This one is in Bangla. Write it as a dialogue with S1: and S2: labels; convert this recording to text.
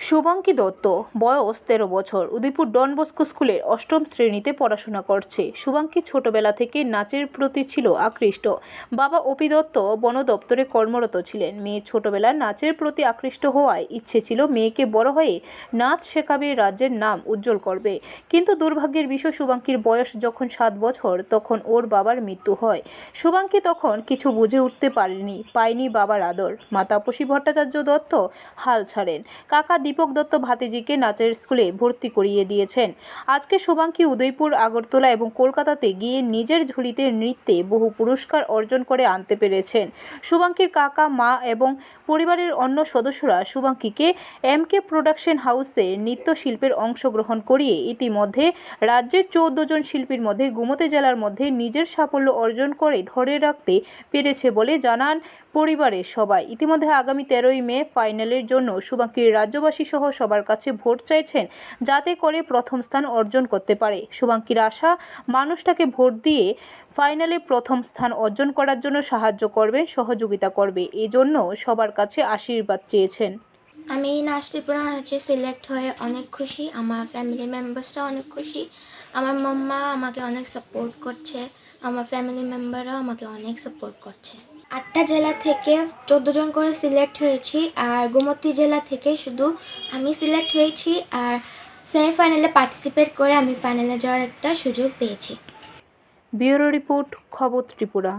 S1: শুভাঙ্কি দত্ত, বয়স তেরো বছর, উদয়পুর ডন বস্কো স্কুলের অষ্টম শ্রেণীতে পড়াশোনা করছে। শুভাঙ্কি ছোটবেলা থেকে নাচের প্রতি ছিল আকৃষ্ট। বাবা অপি দত্ত বন দপ্তরে কর্মরত ছিলেন। মেয়ে ছোটবেলায় নাচের প্রতি আকৃষ্ট হওয়ায় ইচ্ছে ছিল মেয়েকে বড় হয়ে নাচ শেখাবে, রাজ্যের নাম উজ্জ্বল করবে। কিন্তু দুর্ভাগ্যের বিষয়, শুভাঙ্কির বয়স যখন সাত বছর, তখন ওর বাবার মৃত্যু হয়। শুভাঙ্কি তখন কিছু বুঝে উঠতে পারেনি, পায়নি বাবার আদর। মা তাপসী ভট্টাচার্য দত্ত হাল ছাড়েন। কাকা দীপক দত্ত ভাতিজিকে নাচের স্কুলে ভর্তি করিয়ে দিয়েছেন। আজকে শুভাঙ্কি উদয়পুর, আগরতলা এবং কলকাতাতে গিয়ে নিজের ঝুলিতে নৃত্যে বহু পুরস্কার অর্জন করে আনতে পেরেছেন। শুভাঙ্কির কাকা, মা এবং পরিবারের অন্য সদস্যরা শুভাঙ্কিকে এম কে প্রোডাকশন হাউসে নৃত্যশিল্পের অংশগ্রহণ করিয়ে ইতিমধ্যে রাজ্যের চৌদ্দ জন শিল্পীর মধ্যে গুমতি জেলার মধ্যে নিজের সাফল্য অর্জন করে ধরে রাখতে পেরেছে বলে জানান পরিবারের সবাই। ইতিমধ্যে আগামী তেরোই মে ফাইনালের জন্য শুভাঙ্কির রাজ্যবাসী সহ সবার কাছে ভোট চাইছেন যাতে করে প্রথম স্থান অর্জন করতে পারে। শুভাঙ্কির আশা, মানুষটাকে ভোট দিয়ে ফাইনালে প্রথম স্থান অর্জন করার জন্য সাহায্য করবেন, সহযোগিতা করবে। এজন্য সবার কাছে আশীর্বাদ চেয়েছেন।
S2: আমি এই নাচটি নাচে সিলেক্ট হয়ে অনেক খুশি, আমার ফ্যামিলি মেম্বার্সরা অনেক খুশি। আমার মাম্মা আমাকে অনেক সাপোর্ট করছে, আমার ফ্যামিলি মেম্বাররাও আমাকে অনেক সাপোর্ট করছে। আটটা জেলা থেকে চোদ্দ জন করে সিলেক্ট হয়েছি আর গোমতী জেলা থেকে শুধু আমি সিলেক্ট হয়েছি আর সেমিফাইনালে পার্টিসিপেট করে আমি ফাইনালে যাওয়ার একটা সুযোগ পেয়েছি।
S1: ব্যুরো রিপোর্ট খবর ত্রিপুরা।